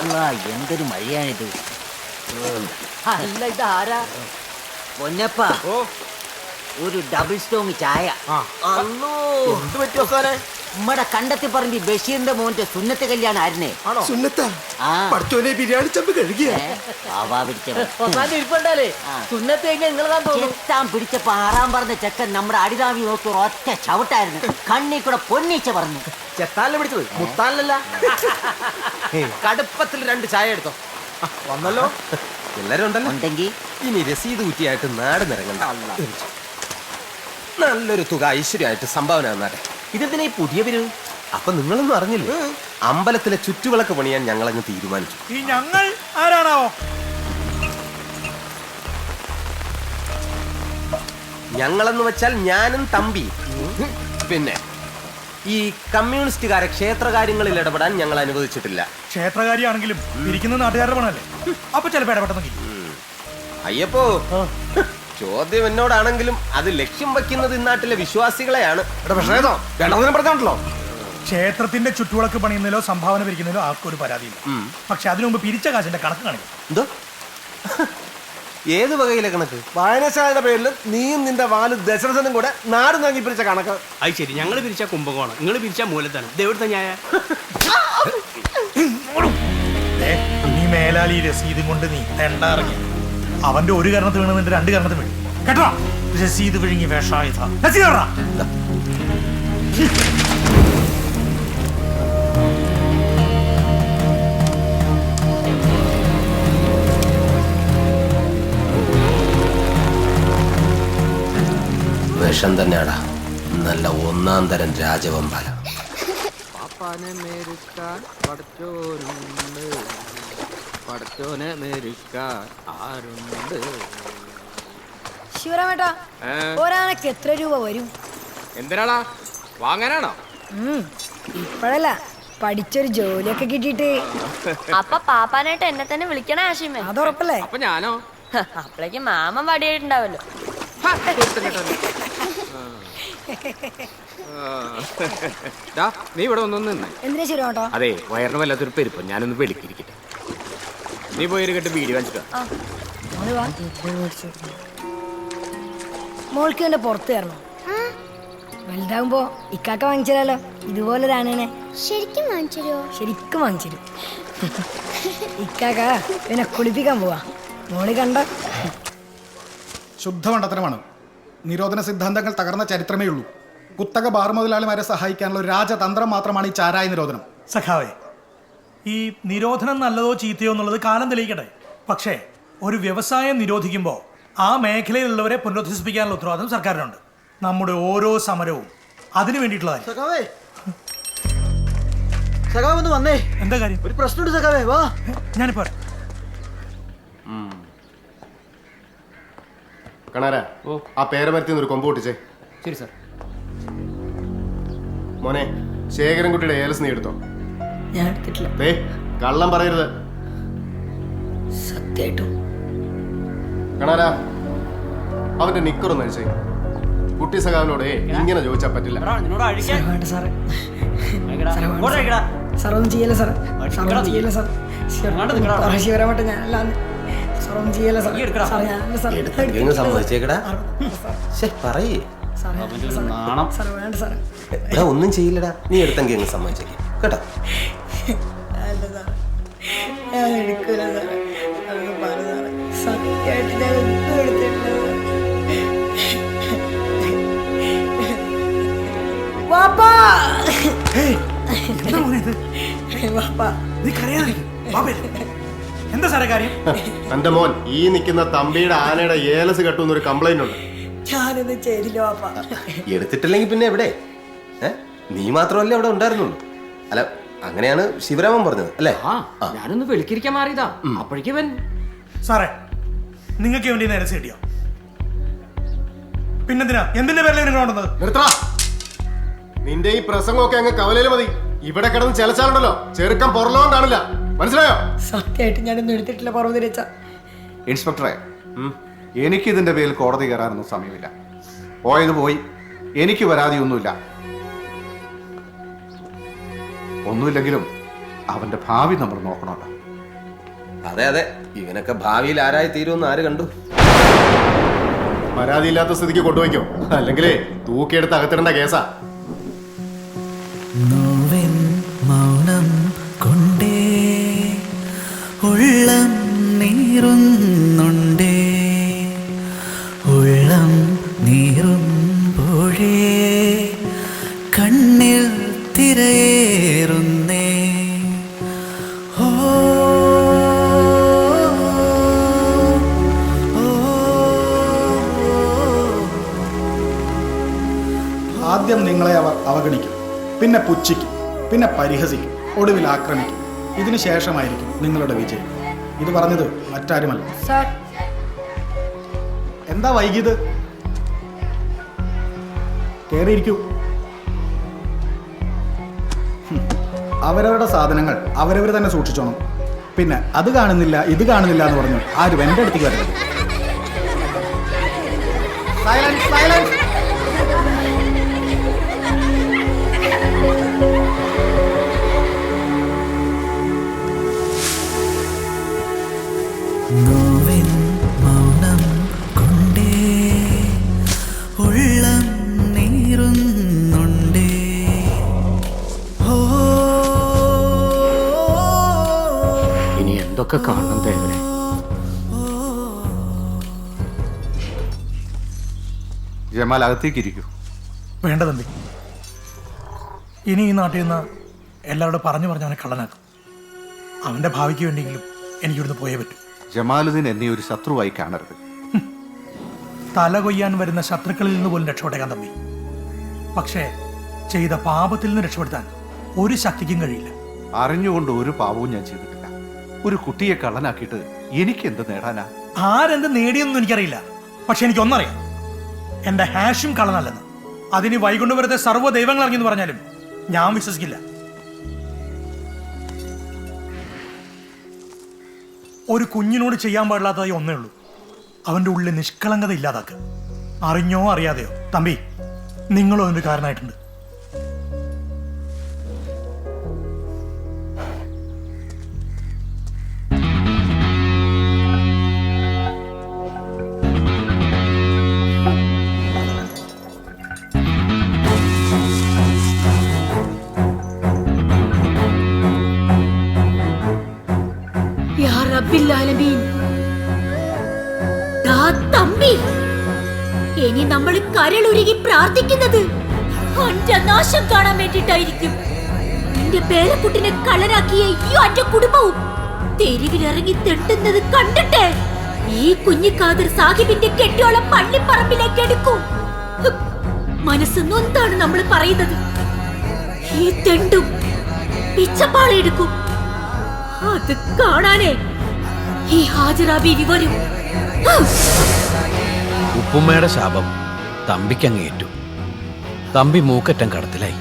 അല്ലാ, എന്തൊരു മഴയാണിത് അല്ല ഇതാരാ? പൊന്നപ്പ ഒരു ഡബിൾ സ്റ്റോങ് ചായ. അന്നോ അല്ലോ എന്ത് പറ്റി അവസാനെ? നമ്മടെ കണ്ടത്തി പറഞ്ഞ് ബഷീറിന്റെ മോന്റെ സുന്നത്ത് കല്യാണം ആയിരുന്നേ? ആണോ? സുന്നത്താ? ആ. പഠിച്ചോനെ ബിരിയാണി ചമ്പ് കഴുകിയ. പാവാ പിടിച്ചവൻ. തോന്നും. ചെത്താൻ പിടിച്ചപ്പോ പറഞ്ഞ ചെക്കൻ നമ്മുടെ അടിതാവി നോക്കി ഒരു ഒറ്റ ചവിട്ടായിരുന്നു. കണ്ണി കൂടെ പൊന്നീച്ച പറഞ്ഞു. ചെത്താനല്ലേ പിടിച്ചത്? മുത്താനല്ല കടുപ്പത്തിൽ രണ്ട് ചായ എടുത്തോ. ആ, വന്നല്ലോ. എല്ലാരും ഉണ്ടല്ലോ. ഉണ്ടെങ്കിൽ ഇനി രസീത് കുറ്റിയായിട്ട് നാട് നിറങ്ങണ്ട. നല്ലൊരു തുക ഐശ്വര്യമായിട്ട് സംഭാവന തന്നാട്ടെ. ഇതെന്തിനാ ഈ പുതിയ പേര് അപ്പൊ നിങ്ങളൊന്നും അറിഞ്ഞില്ലേ? അമ്പലത്തിലെ ചുറ്റുവിളക്ക് പണിയാൻ ഞങ്ങൾ അങ്ങ് തീരുമാനിച്ചു. ഈ ഞങ്ങൾ ആരാണാവോ? ഞങ്ങളെന്ന് വെച്ചാൽ ഞാനും തമ്പി. പിന്നെ ഈ കമ്മ്യൂണിസ്റ്റുകാരെ ക്ഷേത്രകാര്യങ്ങളിൽ ഇടപെടാൻ ഞങ്ങൾ അനുവദിച്ചിട്ടില്ല. ക്ഷേത്രകാരിയാണെങ്കിലും ഇരിക്കുന്ന നാട്ടുകാരുടെ പണല്ലേ അപ്പൊ ചിലപ്പോ ഇടപെട്ടെന്നെങ്കിൽ അയ്യപ്പോ. ചോദ്യം എന്നോടാണെങ്കിലും അത് ലക്ഷ്യം വയ്ക്കുന്നത് ഇന്നാട്ടിലെ വിശ്വാസികളെയാണ്. പറഞ്ഞോ ക്ഷേത്രത്തിന്റെ ചുറ്റുവിളക്ക് പണിയുന്നതിലോ സംഭാവന പിരിക്കുന്നതിലോ ആർക്കും ഒരു പരാതിയില്ല. പക്ഷെ അതിനു മുമ്പ് പിരിച്ച കാശിന്റെ കണക്ക് കാണിക്കും. എന്തോ? ഏത് വകയിലെ കണക്ക്? വായനശാലയുടെ പേരിൽ നീയും നിന്റെ വാൽ ദശരഥനും കൂടെ നാട് നാങ്ങി പിരിച്ച കണക്ക്. അത് ശരി ഞങ്ങൾ പിരിച്ച കുംഭകോണം നിങ്ങൾ പിരിച്ച മൂലത്താണ് ദൈവത്തെ ഞായ ഇനി മേലാൽ ഈ രസീതും കൊണ്ട് നീ തെണ്ട ഇറങ്ങി അവന്റെ ഒരു കരണത്ത് വീണ് നിന്റെ രണ്ട് കരണത്ത് വീഴും കേട്ടോ? രസീത് വിഴുങ്ങി വേഷായുധ. രസീത്? വിഷം തന്നെയാടാ. നല്ല ഒന്നാം തരം രാജവമ്പാല. പാപ്പാനെ മേരിക്കാൻ പഠിച്ചോനുണ്ട് പഠിച്ചോനെ മേരിക്കാൻ ആരുണ്ട്? ശിവരാമേട്ടാ ഏ? ഒരാനക്ക് എത്ര രൂപ വരും? എന്തിനാടാ? വാങ്ങാനാണോ? ഇപ്പഴല്ല പഠിച്ചൊരു ജോലിയൊക്കെ കിട്ടിയിട്ട്. അപ്പൊ പാപ്പാനായിട്ട് എന്നെ തന്നെ വിളിക്കണേ ആശിമേ. അതുറപ്പല്ലേ അപ്പൊ ഞാനോ? അപ്പളേക്ക് മാമൻ വടിയായിട്ടുണ്ടാവല്ലോ. ഹ. ആ. ഡാ, നീ ഇവിടെ ഒന്നൊന്ന് നിന്നേ. എന്തിനാ ശിവരാമേട്ടാ? അതെ വയറിന് വല്ലാത്തൊരു പെരുപ്പം. ഞാനൊന്ന് വെളുക്കിരിക്കട്ടെ. നീ പോയി ഒരു കെട്ട് വീഡിയോ വാങ്ങിച്ചിട്ടോ മോൾക്ക് എന്റെ പുറത്ത് കയറണം. വലുതാകുമ്പോ ഇക്കാക്ക വാങ്ങിച്ചാലോ ഇതുപോലെ ഒരാനേനെ ശരിക്കും വാങ്ങിച്ചോ ശരിക്കും വാങ്ങിച്ചിരും. ഇക്കാക്ക പിന്നെ കുളിപ്പിക്കാൻ പോവാ. മോളി കണ്ട? ശുദ്ധമണ്ടത്തരമാണ് നിരോധന സിദ്ധാന്തങ്ങൾ തകർന്ന ചരിത്രമേ ഉള്ളൂ കുത്തക ബാർ മുതലാളിമാരെ സഹായിക്കാനുള്ള ഒരു രാജതന്ത്രം മാത്രമാണ് ഈ ചാരായ നിരോധനം. സഖാവേ ഈ നിരോധനം നല്ലതോ ചീത്തയോ എന്നുള്ളത് കാലം തെളിയിക്കട്ടെ. പക്ഷേ ഒരു വ്യവസായം നിരോധിക്കുമ്പോൾ ആ മേഖലയിലുള്ളവരെ പുനരുദ്ധരിപ്പിക്കാനുള്ള ഉത്തരവാദിത്വം സർക്കാരിനുണ്ട്. നമ്മുടെ ഓരോ സമരവും അതിനു വേണ്ടിയിട്ടുള്ളതായി സഖാവേ. സഖാവ് ഒന്ന് വന്നേ. എന്താ കാര്യം? ഒരു പ്രശ്നമുണ്ട് സഖാവേ വാ. ഞാനിപ്പോ വരാം. കണാര ഓ. ആ പേരമരത്തിൽ നിന്ന് ഒരു കൊമ്പ് പൊട്ടിച്ചേ. ശരി സാർ. മോനെ ശേഖരൻകുട്ടിയുടെ ഏലസ് നീ എടുത്തോ. ഞാൻ എടുത്തിട്ടില്ല. കള്ളം പറയരുത്. സത്യമായിട്ടും. കണാര അവന്റെ നിക്കറൊന്നും അഴിച്ചേ കുട്ടി സഖാവിനോടേ ഇങ്ങനെ ചോദിച്ചാ പറ്റില്ല. വേണ്ട സാറേ. ഒന്നും ചെയ്യല്ല സാർ സാർ ഒന്നും ചെയ്യല്ല സാർ ശിവ- ശിവരാമട്ടെ ഞാനല്ലാന്ന് സാർ ഒന്നും ചെയ്യല്ല സാർ സാർ ഞാനല്ല സാർ എടുത്തെങ്കിൽ സമ്മതിച്ചേക്കടാ. ശ്ശെ, പറയേ. സാറേ, സാറേ, സാറേ വേണ്ട സാറേ. എടാ ഒന്നും ചെയ്യില്ലടാ. നീ എടുത്തെങ്കിൽ അങ്ങ് സമ്മതിച്ചേക്ക്. കേട്ടോ? അല്ല സാറേ ഞാൻ എടുക്കില്ലെന്ന് സാറേ പറഞ്ഞതാണ്. സത്യമായിട്ട് ഞാൻ ഒന്നും എടുത്തിട്ടില്ല. വാപ്പാ! വാപ്പാ. എന്താ സാറേ കാര്യം? എന്റെ മോൻ ഈ നിൽക്കുന്ന തമ്പിയുടെ ആനയുടെ ഏലസ് കെട്ടുന്ന ഒരു കംപ്ലൈന്റ് ഉണ്ട്. ഞാനൊന്നും ചെയ്തില്ല വാപ്പാ. എടുത്തിട്ടില്ലെങ്കിൽ പിന്നെ എവിടെ? നീ മാത്രമല്ലേ അവിടെ ഉണ്ടായിരുന്നുള്ളൂ. അല്ല അങ്ങനെയാണ് ശിവരാമൻ പറഞ്ഞത് അല്ലേ? ആ ഞാനൊന്ന് വെളുക്കിരിക്കാൻ മാറിയതാ. അപ്പോഴേക്കും ഇവൻ സാറേ നിങ്ങൾക്ക് വേണ്ടി നേരത്തെ കിട്ടിയോ പിന്നെന്തിനാ? എന്തിന്റെ പേരിലാണ് നിങ്ങൾ നിർത്തടാ. നിന്റെ ഈ പ്രസംഗമൊക്കെ അങ്ങ് കവലയിൽ മതി. ഇവിടെ കിടന്ന് ചെലച്ചാലുണ്ടല്ലോ. ചെറുക്കം പുറലോകം കാണില്ല. മനസ്സിലായോ? സത്യമായിട്ട് ഞാനൊന്നും എടുത്തിട്ടില്ല പർവതിരച്ച ഇൻസ്പെക്ടറെ എനിക്ക് ഇതിന്റെ പേരിൽ കോടതി കയറാനൊന്നും സമയമില്ല. പോയത് പോയി. എനിക്ക് പരാതിയൊന്നുമില്ല. ഒന്നുമില്ലെങ്കിലും അവന്റെ ഭാവി നമ്മൾ നോക്കണമല്ലോ അതെ അതെ. ഇവനൊക്കെ ഭാവിയിൽ ആരായി തീരുമെന്ന് ആര് കണ്ടു? പരാതിയില്ലാത്ത സ്ഥിതിക്ക് കൊണ്ടുപോയിക്കോ. അല്ലെങ്കിലേ തൂക്കിയെടുത്ത് അകത്തിടേണ്ട കേസാ. നോവിൻ മൗനം കൊണ്ടേ ഉള്ളം നീറുന്നുണ്ടേ നിങ്ങളെ അവർ അവഗണിക്കും. പിന്നെ പുച്ഛിക്കും. പിന്നെ പരിഹസിക്കും. ഒടുവിൽ ആക്രമിക്കും. ഇതിനു ശേഷമായിരിക്കും നിങ്ങളുടെ വിജയം. ഇത് പറഞ്ഞത് മറ്റാരുമല്ല. സാർ. എന്താ വൈകിയത്? കയറിയിരിക്കൂ. അവരവരുടെ സാധനങ്ങൾ അവരവർ തന്നെ സൂക്ഷിച്ചോണം. പിന്നെ അത് കാണുന്നില്ല ഇത് കാണുന്നില്ല എന്ന് പറഞ്ഞു ആരും എന്റെ അടുത്തേക്ക് വരരുത്. സൈലൻസ് സൈലൻസ് നോവിൻ മൗനം കൊണ്ടേ. ഉള്ളം നീറുന്നുണ്ടേ. ഓ ഇനി എന്തൊക്കെ കാണണം ദേവനെ? ജമാൽ അകത്തേക്ക് ഇരിക്കൂ. വേണ്ട തമ്പി. ഇനി ഈ നാട്ടിൽ നിന്ന് എല്ലാവരോടും പറഞ്ഞു പറഞ്ഞ് അവനെ കള്ളനാക്കും. അവന്റെ ഭാവിക്ക് വേണ്ടിയെങ്കിലും എനിക്കിവിടുന്ന് പോയേ പറ്റൂ. ജമാലുദ്ദീൻ എന്നെ ഒരു ശത്രുവായി കാണരുത്. തല കൊയ്യാൻ വരുന്ന ശത്രുക്കളിൽ നിന്ന് പോലും രക്ഷപ്പെട്ടേക്കാൻ തമ്പി പക്ഷേ ചെയ്ത പാപത്തിൽ നിന്ന് രക്ഷപ്പെടുത്താൻ ഒരു ശക്തിക്കും കഴിയില്ല. അറിഞ്ഞുകൊണ്ട് ഒരു പാപവും ഞാൻ ചെയ്തിട്ടില്ല. ഒരു കുട്ടിയെ കള്ളനാക്കിയിട്ട് എനിക്ക് എന്ത് നേടാനാ? ആരെന്ത് നേടിയെന്നൊന്നും എനിക്കറിയില്ല. പക്ഷെ എനിക്കൊന്നറിയാം. എന്റെ ഹാഷും കള്ളനല്ലെന്ന്. അതിന് വൈകുണ്ഠപുരത്തെ സർവ ദൈവങ്ങൾ അറിഞ്ഞെന്ന് പറഞ്ഞാലും ഞാൻ വിശ്വസിക്കില്ല. ഒരു കുഞ്ഞിനോട് ചെയ്യാൻ പാടില്ലാത്തതായി ഒന്നേ ഉള്ളൂ. അവന്റെ ഉള്ളിൽ നിഷ്കളങ്കത ഇല്ലാതാക്കുക. അറിഞ്ഞോ അറിയാതെയോ. തമ്പി നിങ്ങളും അതിന്റെ കാരണമായിട്ടുണ്ട്. ദാ തമ്പി. ഇനി നമ്മൾ കരളുരുകി പ്രാർത്ഥിക്കുന്നത് അന്റെ നാശം കാണാൻ വേണ്ടിട്ടായിരിക്കും നിന്റെ പേരക്കുട്ടിനെ കളരാക്കിയ ഈ അന്റെ കുടുംബവും തെരുവിലിറങ്ങി തെണ്ടുന്നത് കണ്ടിട്ട്. ഈ കുഞ്ഞിക്കാതിർ സാഹിബിന്റെ കെട്ടിയോളം പള്ളിപ്പറമ്പിലേക്ക് എടുക്കും. മനസ്സ് നൊന്താണ് നമ്മൾ പറയുന്നത്? ഈ തെണ്ടും പിച്ചപ്പാളെടുക്കും. അത് കാണാനേ ഈ ഹാജരാബി വിവരം! ഉപ്പുമ്മയുടെ ശാപം തമ്പിക്കങ്ങ് ഏറ്റു തമ്പി മൂക്കറ്റം കടത്തിലായി.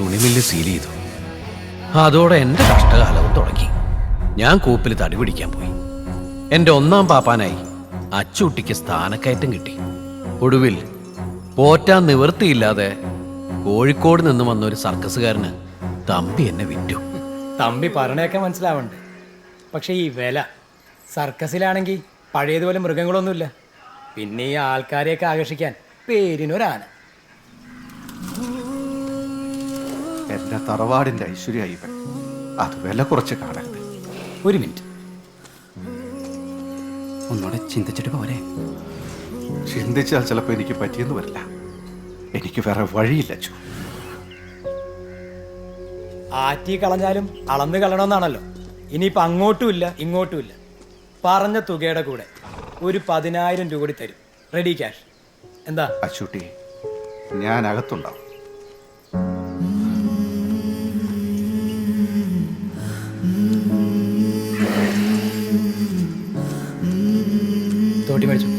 തുണിമില്ല് സീൽ ചെയ്തു. അതോടെ എന്റെ കഷ്ടകാലവും തുടങ്ങി. ഞാൻ കൂപ്പിൽ തടി പിടിക്കാൻ പോയി. എന്റെ ഒന്നാം പാപ്പാനായി അച്ചുട്ടിക്ക് സ്ഥാനക്കയറ്റം കിട്ടി. ഒടുവിൽ പോറ്റാൻ നിവൃത്തിയില്ലാതെ കോഴിക്കോട് നിന്ന് വന്ന ഒരു സർക്കസുകാരന് തമ്പി എന്നെ വിറ്റു. തമ്പി പറഞ്ഞേക്കാൻ മനസ്സിലാവണ്ട്. പക്ഷെ ഈ വില സർക്കസിലാണെങ്കിൽ പഴയതുപോലെ മൃഗങ്ങളൊന്നുമില്ല. പിന്നെ ഈ ആൾക്കാരെയൊക്കെ ആകർഷിക്കാൻ പേരിനൊരാന. എന്റെ തറവാടിന്റെ ഐശ്വര്യ ഇവൻ. അത് വില കുറച്ച് കാണരുത്. ഒരു മിനിറ്റ്. ഒന്നുകൂടെ ചിന്തിച്ചിട്ട് പോരെ. ചിന്തിച്ചാൽ ചിലപ്പോൾ എനിക്ക് പറ്റിയെന്ന് വരില്ല. എനിക്ക് വേറെ വഴിയില്ല ചു ആറ്റി കളഞ്ഞാലും അളന്ന് കളണമെന്നാണല്ലോ ഇനിയിപ്പോൾ അങ്ങോട്ടുമില്ല ഇങ്ങോട്ടുമില്ല ഇങ്ങോട്ടും ഇല്ല. പറഞ്ഞ തുകയുടെ കൂടെ ഒരു പതിനായിരം രൂപ കൂടി തരും. റെഡി ക്യാഷ് എന്താ? അച്ചൂട്ടി ഞാൻ അകത്തുണ്ടാവും തോട്ടി മേടിച്ചു.